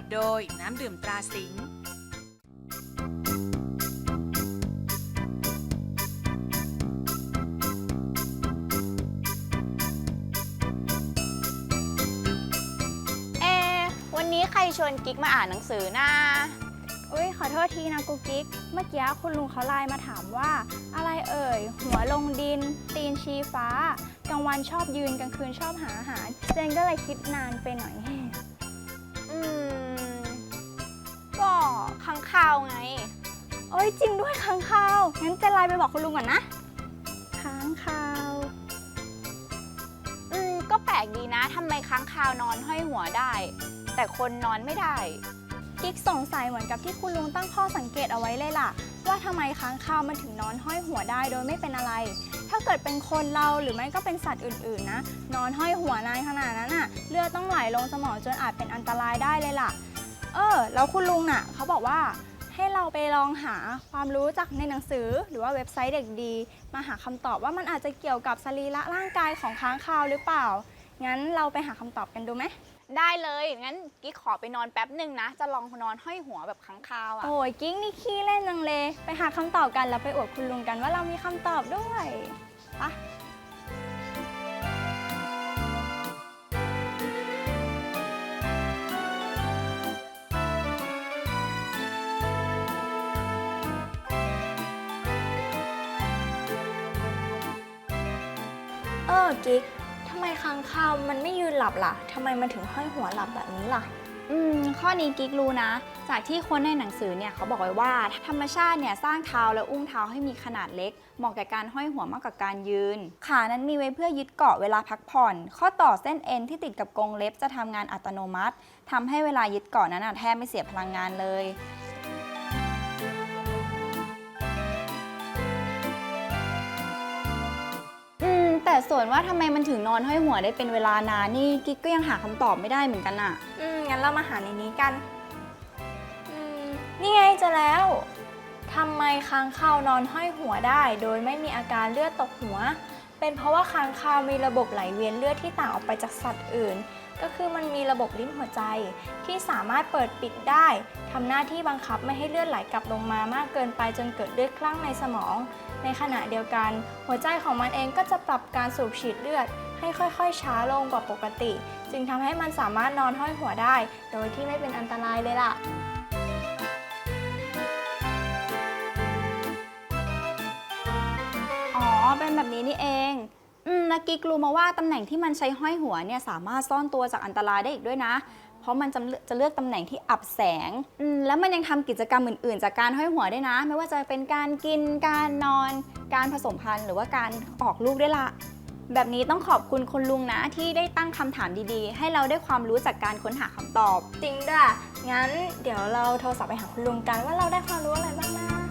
ทโดยน้ำดื่มตราสิงห์เอะวันนี้ใครชวนกิ๊กมาอ่านหนังสือนะ อุ้ยขอโทษทีนะกุ๊กกิ๊ก เมื่อกี้คุณลุงเขาไลน์มาถามว่า อะไรเอ่ย หัวลงดิน ตีนชี้ฟ้า กลางวันชอบยืนกลางคืนชอบหาอาหาร เจนก็เลยคิดนานไปหน่อยอื มก็ข้างข่าวไง โอ้ยจริงด้วยค้างคาว งั้นเจนไลน์ไปบอกคุณลุงก่อนนะ ค้างคาว อืมก็แปลกดีนะทำไมค้างคาวนอนห้อยหัวได้ แต่คนนอนไม่ได้ กิ๊กสงสัยเหมือนกับที่คุณลุงตั้งข้อสังเกตเอาไว้เลยล่ะ ว่าทำไมค้างคาวมันถึงนอนห้อยหัวได้โดยไม่เป็นอะไร ถ้าเกิดเป็นคนเราหรือไม่ก็เป็นสัตว์อื่นๆนะ นอนห้อยหัวนานขนาดนั้นน่ะเลือดต้องไหลลงสมองจนอาจเป็นอันตรายได้เลยล่ะ เออ แล้วคุณลุงน่ะ เขาบอกว่าให้เราไปลองหาความรู้จากในหนังสือ หรือว่าเว็บไซต์เด็กดี มาหาคำตอบว่ามันอาจจะเกี่ยวกับสรีระร่างกายของค้างคาวหรือเปล่า งั้นเราไปหาคำตอบกันดูไหม ได้เลย งั้นกิ๊กขอไปนอนแป๊บหนึ่งนะ จะลองนอนห้อยหัวแบบค้างคาวอะโอ้ยกิ้งนี่ขี้เล่นจังเลย ไปหาคำตอบกันแล้วไปอวดคุณลุงกันว่าเรามีคำตอบด้วยปะเออกิ๊ก ไมค้างคาวมันไม่ยืนหลับล่ะทำไมมันถึงห้อยหัวหลับแบบนี้ล่ะ อืม ข้อนี้กิ๊กรู้นะ จากที่คนในหนังสือเนี่ยเขาบอกไว้ว่า ธรรมชาติเนี่ยสร้างเท้าและอุ้งเท้าให้มีขนาดเล็ก เหมาะแก่การห้อยหัวมากกว่าการยืน ขานั้นมีไว้เพื่อยึดเกาะเวลาพักผ่อน ข้อต่อเส้นเอ็นที่ติดกับกรงเล็บจะทำงานอัตโนมัติทำให้เวลายึดเกาะนั้นนะแทบไม่เสียพลังงานเลย แต่ส่วนว่าทำไมมันถึงนอนห้อยหัวได้เป็นเวลานานนี่กิ๊กก็ยังหาคำตอบไม่ได้เหมือนกันอะอืมงั้นเรามาหาในนี้กันอืมนี่ไงเจะแล้วทำไมค้างคาวนอนห้อยหัวได้ โดยไม่มีอาการเลือดตกหัว เป็นเพราะว่าค้างคาวมีระบบไหลเวียนเลือดที่ต่างออกไปจากสัตว์อื่น ก็คือมันมีระบบลิ้นหัวใจ ที่สามารถเปิดปิดได้ทำหน้าที่บังคับไม่ให้เลือดไหลกลับลงมามากเกินไปจนเกิดเลือดคลั่งในสมอง ในขณะเดียวกัน หัวใจของมันเองก็จะปรับการสูบฉีดเลือด ให้ค่อยๆ ช้าลงกว่าปกติ จึงทำให้มันสามารถนอนห้อยหัวได้ โดยที่ไม่เป็นอันตรายเลยล่ะ เป็นแบบนี้นี่เองอืมแล้วกิ๊กรู้มาว่าตำแหน่งที่มันใช้ห้อยหัวเนี่ยสามารถซ่อนตัวจากอันตรายได้อีกด้วยนะ เพราะมันจะเลือกจะเลือกตำแหน่งที่อับแสงอืมแล้วมันยังทำกิจกรรมอื่นๆ จากการห้อยหัวได้วยนะ ไม่ว่าจะเป็นการกินการนอน การผสมพันธุ์ หรือว่าการออกลูกได้ละ แบบนี้ต้องขอบคุณคุณลุงนะที่ได้ตั้งคำถามดีๆ ให้เราได้ความรู้จากการค้นหาคำตอบ จริงด้วยงั้นเดี๋ยวเราโทรศัพท์ไปหาคุณลุงกันว่าเราได้ความรู้อะไรบ้างนะ